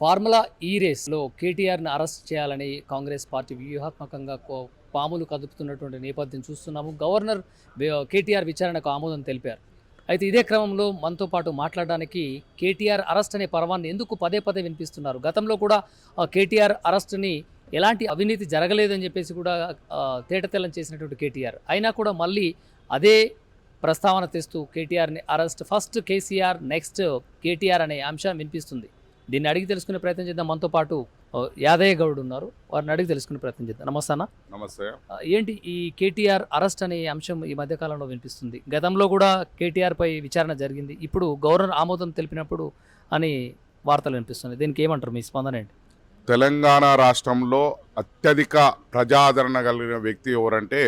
Formula ఈ రేస్లో కేటీఆర్ని అరెస్ట్ చేయాలని కాంగ్రెస్ పార్టీ వ్యూహాత్మకంగా కో- పాములు కదుపుతున్నటువంటి నేపథ్యం చూస్తున్నాము. గవర్నర్ కేటీఆర్ విచారణకు ఆమోదం తెలిపారు. అయితే ఇదే క్రమంలో మనతో పాటు మాట్లాడడానికి కేటీఆర్ అరెస్ట్ అనే పర్వాన్ని ఎందుకు పదే పదే వినిపిస్తున్నారు? గతంలో కూడా కేటీఆర్ అరెస్ట్ని ఎలాంటి అవినీతి జరగలేదని చెప్పేసి కూడా తేటతెల్లం చేసినటువంటి కేటీఆర్. అయినా కూడా మళ్ళీ అదే ప్రస్తావన తెస్తూ కేటీఆర్ని arrest. First KCR next KTR అనే అంశం వినిపిస్తుంది. దీన్ని అడిగి తెలుసుకునే ప్రయత్నం చేద్దాం. మనతో పాటు యాదయ్య గౌడ్ ఉన్నారు. వారిని అడిగి తెలుసుకునే ప్రయత్నం చేద్దాం. నమస్తే అన్న. నమస్తే. ఏంటి ఈ కేటీఆర్ అరెస్ట్ అనే అంశం ఈ మధ్య కాలంలో వినిపిస్తుంది. గతంలో కూడా కేటీఆర్ పై విచారణ జరిగింది. ఇప్పుడు గవర్నర్ ఆమోదం తెలిపినప్పుడు అని వార్తలు వినిపిస్తుంది దీనికి ఏమంటారు? మీ స్పందన ఏంటి? తెలంగాణ రాష్ట్రంలో అత్యధిక ప్రజాదరణ కలిగిన వ్యక్తి ఎవరంటే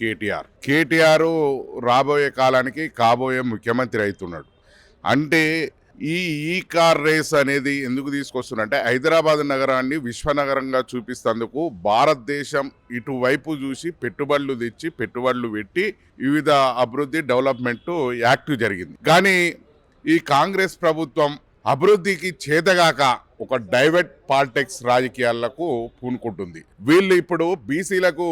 కేటీఆర్. కేటీఆర్ రాబోయే కాలానికి కాబోయే ముఖ్యమంత్రి అవుతున్నాడు. అంటే ఈ ఈ కార్ రేస్ అనేది ఎందుకు తీసుకొస్తున్నంటే హైదరాబాద్ నగరాన్ని విశ్వనగరంగా చూపిస్తందుకు భారతదేశం ఇటువైపు చూసి పెట్టుబడులు తెచ్చి పెట్టుబడులు పెట్టి వివిధ అభివృద్ధి డెవలప్మెంట్ యాక్టివ్ జరిగింది. కానీ ఈ కాంగ్రెస్ ప్రభుత్వం అభివృద్ధికి చేతగాక ఒక డైవర్ట్ పాలిటిక్స్ రాజకీయాలకు పూనుకుంటుంది. వీళ్ళు ఇప్పుడు బీసీలకు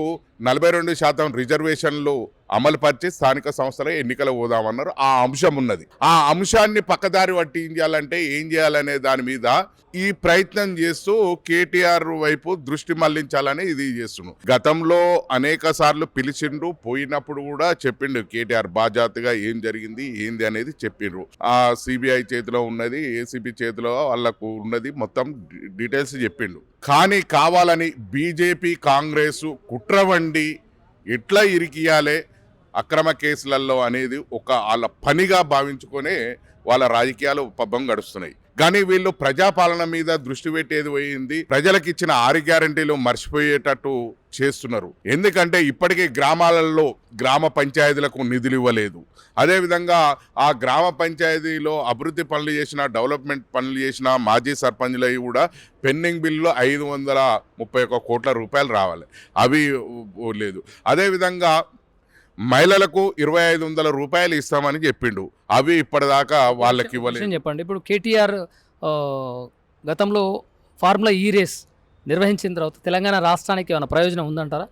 నలభై రెండు శాతం రిజర్వేషన్లు అమలుపరిచి స్థానిక సంస్థల ఎన్నికలు పోదామన్నారు. ఆ అంశం ఉన్నది. ఆ అంశాన్ని పక్కదారి పట్టించాలంటే ఏం చేయాలనే దాని మీద ఈ ప్రయత్నం చేస్తూ కేటీఆర్ వైపు దృష్టి మళ్ళించాలని ఇది చేస్తున్నాడు గతంలో అనేక సార్లు పిలిచిండ్రు పోయినప్పుడు కూడా చెప్పిండు కేటీఆర్ బాధ్యతగా ఏం జరిగింది ఏంది అనేది చెప్పిండ్రు. ఆ సిబిఐ చేతిలో ఉన్నది ఏసీబీ చేతిలో వాళ్ళకు ఉన్నది మొత్తం డీటెయిల్స్ చెప్పిండు. కానీ కావాలని బీజేపీ కాంగ్రెస్ కుట్ర వండి ఎట్లా ఇరికియాలే అక్రమ కేసులలో అనేది ఒక వాళ్ళ పనిగా భావించుకొనే వాళ్ళ రాజకీయాలు పబ్బం గడుస్తున్నాయి. కానీ వీళ్ళు ప్రజాపాలన మీద దృష్టి పెట్టేది పోయింది. ప్రజలకు ఇచ్చిన ఆరు గ్యారంటీలు మర్చిపోయేటట్టు చేస్తున్నారు. ఎందుకంటే ఇప్పటికే గ్రామాలలో గ్రామ పంచాయతీలకు నిధులు ఇవ్వలేదు. అదేవిధంగా ఆ గ్రామ పంచాయతీలో అభివృద్ధి పనులు చేసిన డెవలప్మెంట్ పనులు చేసిన మాజీ సర్పంచ్లవి కూడా పెండింగ్ బిల్లు ఐదు వందల ముప్పై ఒక్క కోట్ల రూపాయలు రావాలి. అవి లేదు. అదేవిధంగా మహిళలకు ఇరవై ఐదు వందల రూపాయలు ఇస్తామని చెప్పిండు. అవి ఇప్పటిదాకా వాళ్ళకి ఇవ్వలేదు. చెప్పండి. ఇప్పుడు కేటీఆర్ గతంలో ఫార్ములా ఈ రేస్ నిర్వహించిన తర్వాత తెలంగాణ రాష్ట్రానికి ఏమైనా ప్రయోజనం ఉందంటారా?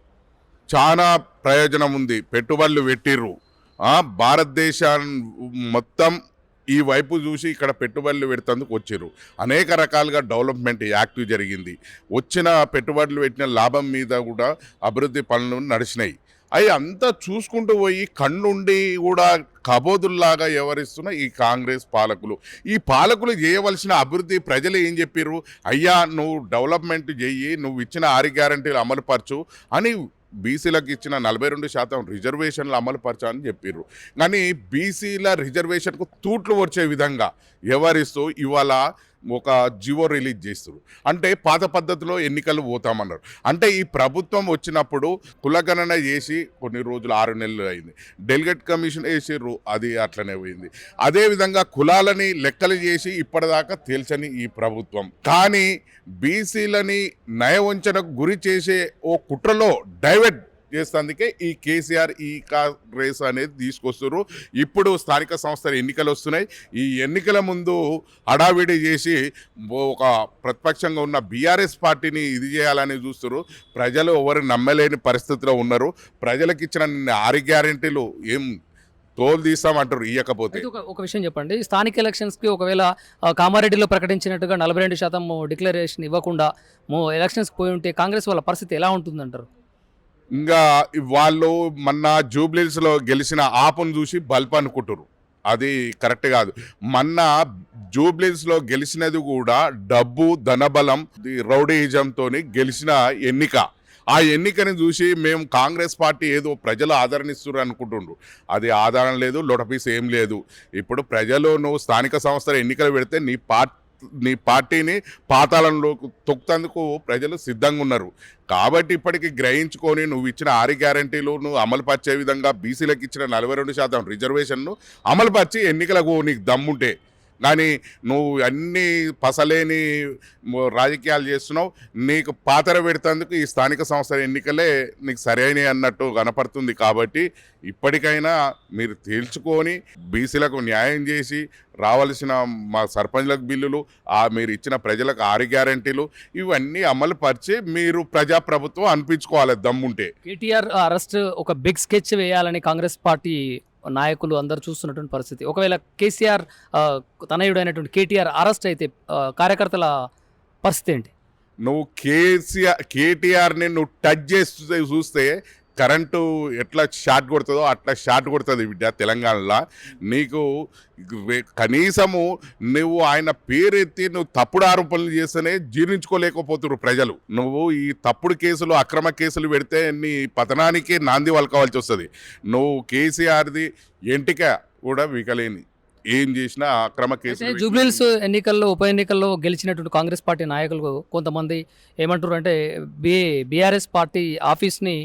చాలా ప్రయోజనం ఉంది. పెట్టుబడులు పెట్టిర్రు. ఆ, భారతదేశం మొత్తం ఈ వైపు చూసి ఇక్కడ పెట్టుబడులు పెడుతందుకు వచ్చిర్రు. అనేక రకాలుగా డెవలప్మెంట్ యాక్టివ్ జరిగింది. వచ్చిన పెట్టుబడులు పెట్టిన లాభం మీద కూడా అభివృద్ధి పనులు నడిచినాయి. అవి అంతా చూసుకుంటూ పోయి కన్నుండి కూడా కబోదుల్లాగా వ్యవహరిస్తున్న ఈ కాంగ్రెస్ పాలకులు. ఈ పాలకులు చేయవలసిన అభివృద్ధి ప్రజలు ఏం చెప్పిర్రు? అయ్యా నువ్వు డెవలప్మెంట్ చెయ్యి నువ్వు ఇచ్చిన ఆరు గ్యారంటీలు అమలుపరచు అని బీసీలకు ఇచ్చిన నలభై రెండు శాతం రిజర్వేషన్లు అమలు పరచాలని చెప్పిర్రు. కానీ బీసీల రిజర్వేషన్కు తూట్లు వచ్చే విధంగా వ్యవహరిస్తూ ఇవాళ ఒక జివో రిలీజ్ చేస్తారు అంటే పాత పద్ధతిలో ఎన్నికలు పోతామన్నారు. అంటే ఈ ప్రభుత్వం వచ్చినప్పుడు కులగణన చేసి కొన్ని రోజులు ఆరు నెలలు అయింది. డెలిగేట్ కమిషన్ వేసిర్రు అది అట్లనే పోయింది. అదేవిధంగా కులాలని లెక్కలు చేసి ఇప్పటిదాకా తేల్చని ఈ ప్రభుత్వం. కానీ బీసీలని నయవంచనకు గురి చేసే ఓ కుట్రలో డైవర్ట్ చేసేందుకే ఈ కేసీఆర్ ఈ కార్ రేస్ అనేది తీసుకొస్తున్నారు ఇప్పుడు స్థానిక సంస్థల ఎన్నికలు వస్తున్నాయి. ఈ ఎన్నికల ముందు హడావిడి చేసి ఒక ప్రతిపక్షంగా ఉన్న బీఆర్ఎస్ పార్టీని ఇది చేయాలని చూస్తున్నారు ప్రజలు ఎవరు నమ్మలేని పరిస్థితిలో ఉన్నారు. ప్రజలకు ఇచ్చిన ఆరు గ్యారెంటీలు ఏం తోలు తీస్తామంటారు ఇయ్యకపోతే? ఒక ఒక విషయం చెప్పండి. స్థానిక ఎలక్షన్స్కి ఒకవేళ కామారెడ్డిలో ప్రకటించినట్టుగా నలభై రెండు శాతం డిక్లరేషన్ ఇవ్వకుండా ఎలక్షన్స్కి పోయి ఉంటే కాంగ్రెస్ వాళ్ళ పరిస్థితి ఎలా ఉంటుందంటారు? ఇంకా వాళ్ళు మొన్న జూబ్లీస్లో గెలిచిన ఆపును చూసి బల్బ్ అనుకుంటారు అది కరెక్ట్ కాదు. మొన్న జూబ్లీస్లో గెలిచినది కూడా డబ్బు ధనబలం ఈ రౌడీయిజంతో గెలిచిన ఎన్నిక. ఆ ఎన్నికని చూసి మేము కాంగ్రెస్ పార్టీ ఏదో ప్రజలు ఆదరణిస్తున్నారు అనుకుంటుండ్రు అది ఆదరణ లేదు లొటపీస్ ఏం లేదు. ఇప్పుడు ప్రజలు నువ్వు స్థానిక సంస్థల ఎన్నికలు పెడితే నీ పార్టీ నీ పార్టీని పాతాళంలోకి తొక్కుతందుకు ప్రజలు సిద్ధంగా ఉన్నారు. కాబట్టి ఇప్పటికి గ్రహించుకొని నువ్వు ఇచ్చిన ఆరు గ్యారంటీలు నువ్వు అమలుపరిచే విధంగా బీసీలకు ఇచ్చిన నలభై రెండు శాతం రిజర్వేషన్ను అమలుపరిచి ఎన్నికలకు నీకు దమ్ముంటే కానీ నువ్వు అన్ని పసలేని రాజకీయాలు చేస్తున్నావు. నీకు పాతర పెడతందుకు ఈ స్థానిక సంస్థల ఎన్నికలే నీకు సరైనవి అన్నట్టు కనపడుతుంది కాబట్టి ఇప్పటికైనా మీరు తేల్చుకొని బీసీలకు న్యాయం చేసి రావాల్సిన మా సర్పంచ్లకు బిల్లులు ఆ మీరు ఇచ్చిన ప్రజలకు ఆరు గ్యారంటీలు ఇవన్నీ అమలు పరిచి మీరు ప్రజాప్రభుత్వం అనిపించుకోవాలి దమ్ముంటే. కేటీఆర్ అరెస్ట్ ఒక బిగ్ స్కెచ్ వేయాలని కాంగ్రెస్ పార్టీ నాయకులు అందరూ చూస్తున్నటువంటి పరిస్థితి. ఒకవేళ కేసీఆర్ తనయుడైనటువంటి కేటీఆర్ అరెస్ట్ అయితే కార్యకర్తల పరిస్థితి ఏంటి? నువ్వు కేసీఆర్ కేటీఆర్ని నువ్వు టచ్ చేసి చూస్తే కరెంటు ఎట్లా షార్ట్ కొడుతుందో అట్లా షార్ట్ కొడుతుంది బిడ్డ తెలంగాణలో. నీకు కనీసము నువ్వు ఆయన పేరెత్తి నువ్వు తప్పుడు ఆరోపణలు చేస్తేనే జీర్ణించుకోలేకపోతున్నారు ప్రజలు. నువ్వు ఈ తప్పుడు కేసులు అక్రమ కేసులు పెడితే నీ పతనానికి నాంది వలకవలసి వస్తుంది. నువ్వు కేసీఆర్ది ఎంటిక కూడా వికలేని. ఏం చేసినా అక్రమ అయితే కేసులు జూబ్లీహిల్స్ ఎన్నికల్లో ఉప ఎన్నికల్లో గెలిచినటువంటి కాంగ్రెస్ పార్టీ నాయకులు కొంతమంది ఏమంటారు అంటే బి బీఆర్ఎస్ పార్టీ ఆఫీస్ని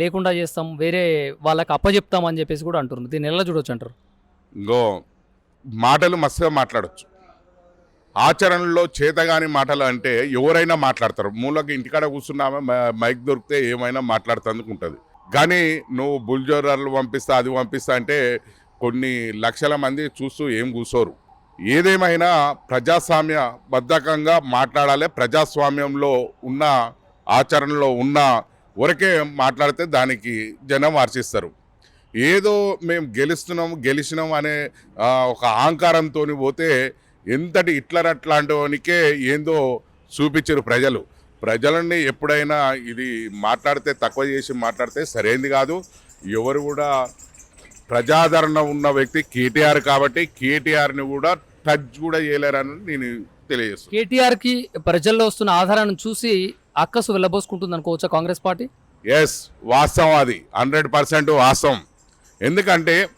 లేకుండా చేస్తాం వేరే వాళ్ళకి అప్పచెప్తాం అని చెప్పేసి కూడా అంటున్నారు. దీన్ని ఎలా చూడొచ్చు అంటారు? ఇంకో మాటలు మస్తుగా మాట్లాడచ్చు. ఆచరణలో చేతగాని మాటలు అంటే ఎవరైనా మాట్లాడతారు. మూలకి ఇంటికాడ కూర్చున్నామే మైక్ దొరికితే ఏమైనా మాట్లాడుతందుకు ఉంటుంది కానీ నువ్వు బుల్జోరర్లు పంపిస్తా అది పంపిస్తా అంటే కొన్ని లక్షల మంది చూస్తూ ఏం కూర్చోరు. ఏదేమైనా ప్రజాస్వామ్య బద్ధకంగా మాట్లాడాలి ప్రజాస్వామ్యంలో ఉన్న ఆచరణలో ఉన్న వరకే మాట్లాడితే దానికి జనం వార్చిస్తారు ఏదో మేము గెలుస్తున్నాం గెలిచినాం అనే ఒక అహంకారంతో పోతే ఎంతటి ఇట్లర్ అట్లాంటివానికే ఏందో చూపించారు ప్రజలు. ప్రజలని ఎప్పుడైనా ఇది మాట్లాడితే తక్కువ చేసి మాట్లాడితే సరైనది కాదు. ఎవరు కూడా ప్రజాదరణ ఉన్న వ్యక్తి కేటీఆర్ కాబట్టి కేటీఆర్ని కూడా టచ్ కూడా చేయలేరని నేను తెలియజేస్తాను కేటీఆర్కి ప్రజల్లో వస్తున్న ఆధారాన్ని చూసి అక్కసు వెళ్ళబోసుకుంటుంది అనుకోవచ్చా కాంగ్రెస్ పార్టీ? ఎస్ వాస్తవం అది. హండ్రెడ్ పర్సెంట్ వాస్తవం. ఎందుకంటే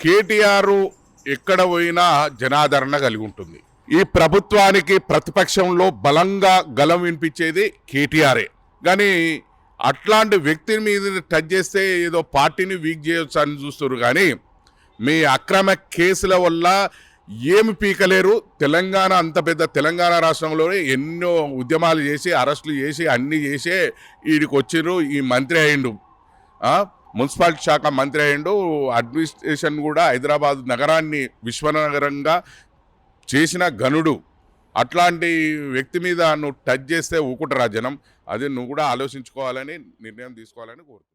కేటీఆర్ ఎక్కడ పోయినా జనాదరణ కలిగి ఉంటుంది. ఈ ప్రభుత్వానికి ప్రతిపక్షంలో బలంగా గలం వినిపించేది కేటీఆరే. కానీ అట్లాంటి వ్యక్తి మీద టచ్ చేస్తే ఏదో పార్టీని వీక్ చేయొచ్చు అని చూస్తారు కానీ మీ అక్రమ కేసుల వల్ల ఏమి పీకలేరు. తెలంగాణ అంత పెద్ద తెలంగాణ రాష్ట్రంలోనే ఎన్నో ఉద్యమాలు చేసి అరెస్టులు చేసి అన్నీ చేసే వీడికి వచ్చిర్రు. ఈ మంత్రి అయిండు మున్సిపాలిటీ శాఖ మంత్రి అయిండు అడ్మినిస్ట్రేషన్ కూడా హైదరాబాద్ నగరాన్ని విశ్వనగరంగా చేసిన గనుడు అట్లాంటి వ్యక్తి మీద నువ్వు టచ్ చేస్తే ఊకుటరా జనం? అది నువ్వు కూడా ఆలోచించుకోవాలని నిర్ణయం తీసుకోవాలని కోరుతున్నాను.